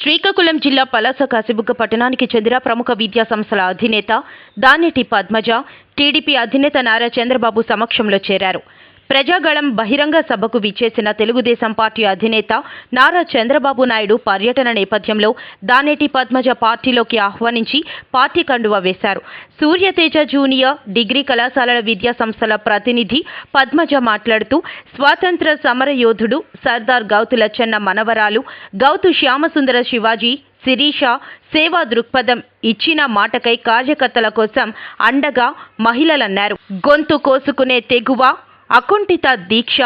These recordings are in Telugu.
శ్రీకాకుళం జిల్లా పలాస కాసిబుగ్గ పట్టణానికి చెందిన ప్రముఖ విద్యా సంస్థల అధినేత దానేటి పద్మజ టీడీపీ అధినేత నారా చంద్రబాబు సమక్షంలో చేరారు. ప్రజాగళం బహిరంగ సభకు విచ్చేసిన తెలుగుదేశం పార్టీ అధినేత నారా చంద్రబాబు నాయుడు పర్యటన నేపథ్యంలో దానేటి పద్మజ పార్టీలోకి ఆహ్వానించి పార్టీ కండువ వేశారు. సూర్యతేజ జూనియర్ డిగ్రీ కళాశాలల విద్యా సంస్థల ప్రతినిధి పద్మజ మాట్లాడుతూ స్వాతంత్ర సమర యోధుడు సర్దార్ గౌతు లచ్చన్న మనవరాలు గౌతు శ్యామసుందర శివాజీ శిరీష సేవా దృక్పథం ఇచ్చిన మాటకై కార్యకర్తల కోసం అండగా మహిళలన్నారు. గొంతు కోసుకునే తెగువ అకుంఠిత దీక్ష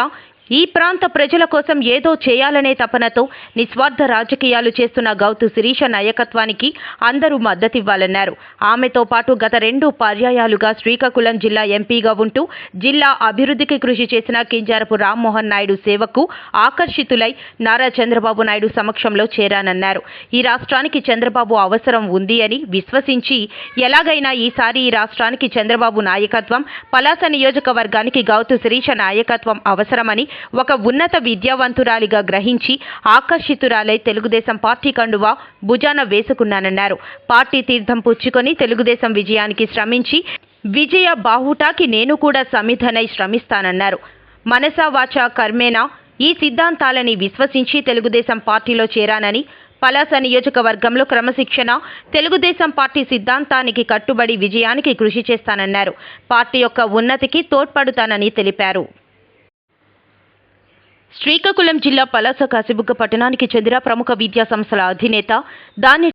ఈ ప్రాంత ప్రజల కోసం ఏదో చేయాలనే తపనతో నిస్వార్థ రాజకీయాలు చేస్తున్న గౌతు శిరీష నాయకత్వానికి అందరూ మద్దతివ్వాలన్నారు. ఆమెతో పాటు గత రెండు పర్యాయాలుగా శ్రీకాకుళం జిల్లా ఎంపీగా ఉంటూ జిల్లా అభివృద్ధికి కృషి చేసిన కింజారపు రామ్మోహన్ నాయుడు సేవకు ఆకర్షితులై నారా చంద్రబాబు నాయుడు సమక్షంలో చేరానన్నారు. ఈ రాష్ట్రానికి చంద్రబాబు అవసరం ఉంది అని విశ్వసించి ఎలాగైనా ఈసారి ఈ రాష్ట్రానికి చంద్రబాబు నాయకత్వం పలాస నియోజకవర్గానికి గౌతు శిరీష నాయకత్వం అవసరమని ఒక ఉన్నత విద్యావంతురాలిగా గ్రహించి ఆకర్షితురాలై తెలుగుదేశం పార్టీ కండువా భుజాన వేసుకున్నానన్నారు. పార్టీ తీర్థం పుచ్చుకొని తెలుగుదేశం విజయానికి శ్రమించి విజయ బాహుటాకి నేను కూడా సమిధనై శ్రమిస్తానన్నారు. మనసా వాచా కర్మేనా? ఈ సిద్ధాంతాలని విశ్వసించి తెలుగుదేశం పార్టీలో చేరానని పలాస నియోజకవర్గంలో క్రమశిక్షణ తెలుగుదేశం పార్టీ సిద్ధాంతానికి కట్టుబడి విజయానికి కృషి చేస్తానన్నారు. పార్టీ యొక్క ఉన్నతికి తోడ్పడుతానని తెలిపారు. శ్రీకాకుళం జిల్లా పలాస కాసిబుగ్గ పట్టణానికి చెందిన ప్రముఖ విద్యా సంస్థల అధినేత దాని